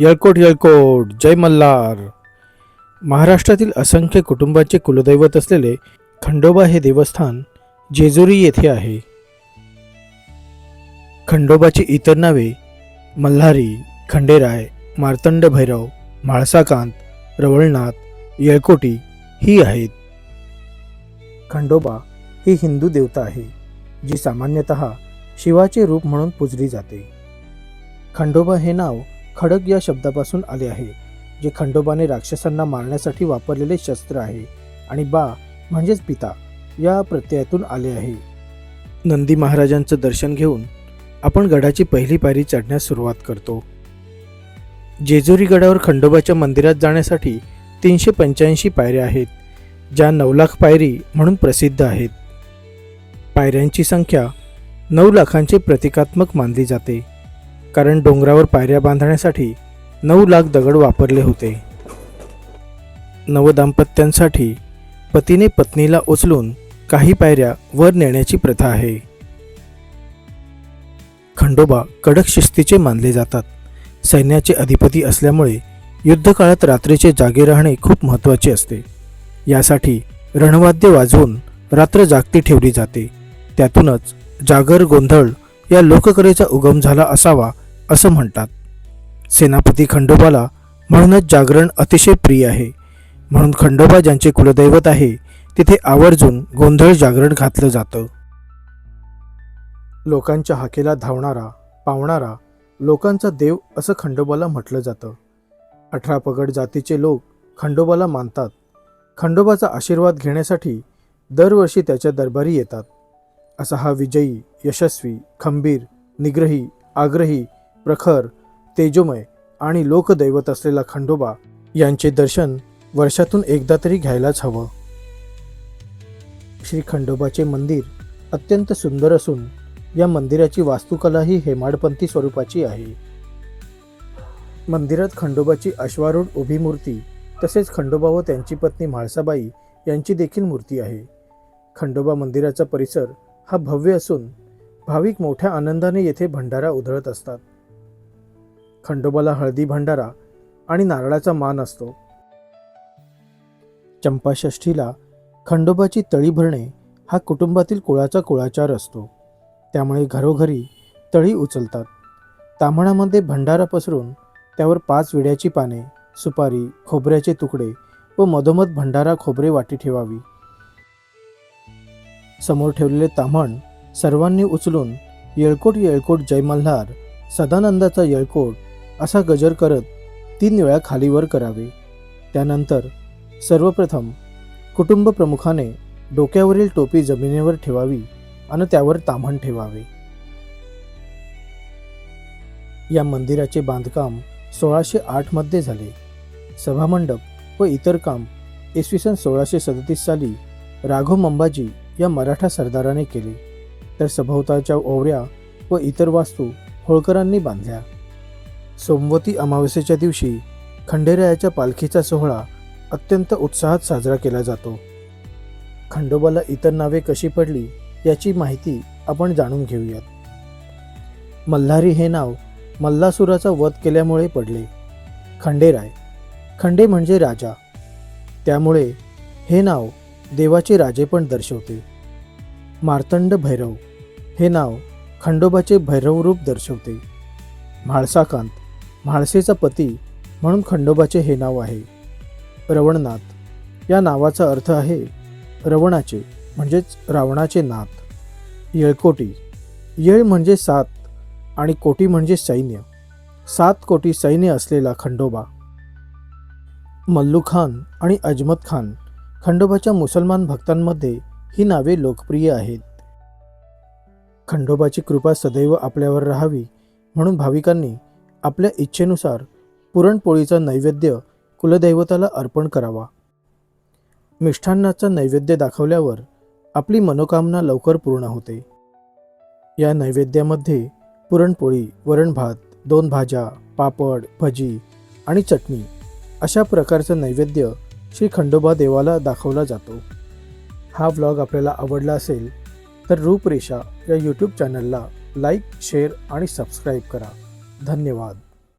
यळकोट यळकोट जय मल्हार. महाराष्ट्रातील असंख्य कुटुंबांचे कुलदैवत असलेले खंडोबा हे देवस्थान जेजुरी येथे आहे. खंडोबाची इतर नावे मल्हारी खंडेराय मार्तंड भैरव म्हाळसाकांत रवळनाथ येळकोटी ही आहेत. खंडोबा ही हिंदू देवता आहे जी सामान्यतः शिवाचे रूप म्हणून पूजली जाते. खंडोबा हे नाव खडक या शब्दापासून आले आहे जे खंडोबाने राक्षसांना मारण्यासाठी वापरलेले शस्त्र आहे आणि बा म्हणजेच पिता या प्रत्ययातून आले आहे. नंदी महाराजांचं दर्शन घेऊन आपण गडाची पहिली पायरी चढण्यास सुरुवात करतो. जेजुरी गडावर खंडोबाच्या मंदिरात जाण्यासाठी तीनशे पंच्याऐंशी पायऱ्या आहेत ज्या नऊ लाख पायरी म्हणून प्रसिद्ध आहेत. पायऱ्यांची संख्या नऊ लाखांचे प्रतिकात्मक मानली जाते. कारण डोंगरावर पायऱ्या बांधण्यासाठी नऊ लाख दगड वापरले होते. नवदाम्पत्यांसाठी पतीने पत्नीला उचलून काही पायऱ्या वर नेण्याची प्रथा आहे. खंडोबा कडक शिस्तीचे मानले जातात. सैन्याचे अधिपती असल्यामुळे युद्धकाळात रात्रीचे जागे राहणे खूप महत्त्वाचे असते. यासाठी रणवाद्य वाजवून रात्र जागती ठेवली जाते. त्यातूनच जागर गोंधळ या लोककलेचा उगम झाला असावा असं म्हणतात. सेनापती खंडोबाला म्हणूनच जागरण अतिशय प्रिय आहे. म्हणून खंडोबा ज्यांचे कुलदैवत आहे तिथे आवर्जून गोंधळ जागरण घातलं जातं. लोकांच्या हाकेला धावणारा पावणारा लोकांचा देव असं खंडोबाला म्हटलं जातं. अठरा पगड जातीचे लोक खंडोबाला मानतात. खंडोबाचा आशीर्वाद घेण्यासाठी दरवर्षी त्याच्या दरबारी येतात. असा हा विजयी यशस्वी खंबीर निग्रही आग्रही प्रखर तेजोमय आणि लोकदैवत असलेला खंडोबा यांचे दर्शन वर्षातून एकदा तरी घ्यायलाच हवं. श्री खंडोबाचे मंदिर अत्यंत सुंदर असून या मंदिराची वास्तुकला ही हेमाडपंथी स्वरूपाची आहे. मंदिरात खंडोबाची अश्वारूढ उभी मूर्ती तसेच खंडोबा व त्यांची पत्नी म्हाळसाबाई यांची देखील मूर्ती आहे. खंडोबा मंदिराचा परिसर हा भव्य असून भाविक मोठ्या आनंदाने येथे भंडारा उधळत असतात. खंडोबाला हळदी भंडारा आणि नारळाचा मान असतो. चंपाषष्ठीला खंडोबाची तळी भरणे हा कुटुंबातील कुळाचा कुळाचार असतो. त्यामुळे घरोघरी तळी उचलतात. ताम्हणामध्ये भंडारा पसरून त्यावर पाच विड्याची पाने सुपारी खोबऱ्याचे तुकडे व मधोमध भंडारा खोबरे वाटी ठेवावी. समोर ठेवलेले ताम्हण सर्वांनी उचलून येळकोट येळकोट जय मल्हार सदानंदाचा येळकोट असा गजर करत तीन वेळा खालीवर करावे. त्यानंतर सर्वप्रथम कुटुंब प्रमुखाने डोक्यावरील टोपी जमिनीवर ठेवावी आणि त्यावर ताम्हण ठेवावे. या मंदिराचे बांधकाम सोळाशे आठमध्ये झाले. सभामंडप व इतर काम इसवी सन सोळाशे सदतीस साली राघव मंबाजी या मराठा सरदाराने केले. तर सभोवताच्या ओवऱ्या व इतर वास्तू होळकरांनी बांधल्या. सोमवती अमावस्येच्या दिवशी खंडेरायाच्या पालखीचा सोहळा अत्यंत उत्साहात साजरा केला जातो. खंडोबाला इतर नावे कशी पडली याची माहिती आपण जाणून घेऊयात. मल्हारी हे नाव मल्लासुराचा वध केल्यामुळे पडले. खंडेराय. खंडे म्हणजे राजा. त्यामुळे हे नाव देवाचे राजे पण दर्शवते. मार्तंड भैरव. हे नाव खंडोबाचे भैरव रूप दर्शवते. म्हाळसाकांत. म्हाळसेचा पती म्हणून खंडोबाचे हे नाव आहे. रवणनाथ. या नावाचा अर्थ आहे रवणाचे म्हणजेच रावणाचे नाथ येळकोटी. येळ म्हणजे सात आणि कोटी म्हणजे सैन्य. सात कोटी सैन्य असलेला खंडोबा. मल्लू खान आणि अजमत खान खंडोबाच्या मुसलमान भक्तांमध्ये ही नावे लोकप्रिय आहेत. खंडोबाची कृपा सदैव आपल्यावर राहावी म्हणून भाविकांनी आपल्या इच्छेनुसार पुरणपोळीचा नैवेद्य कुलदैवताला अर्पण करावा. मिष्ठान्नाचा नैवेद्य दाखवल्यावर आपली मनोकामना लवकर पूर्ण होते. या नैवेद्यामध्ये पुरणपोळी वरण भात दोन भाज्या पापड भजी आणि चटणी अशा प्रकारचं नैवेद्य श्री खंडोबा देवाला दाखवला जातो. हा व्लॉग आपल्याला आवडला असेल तर रूपरेषा या यूट्यूब चॅनलला लाईक शेअर आणि सबस्क्राईब करा. धन्यवाद.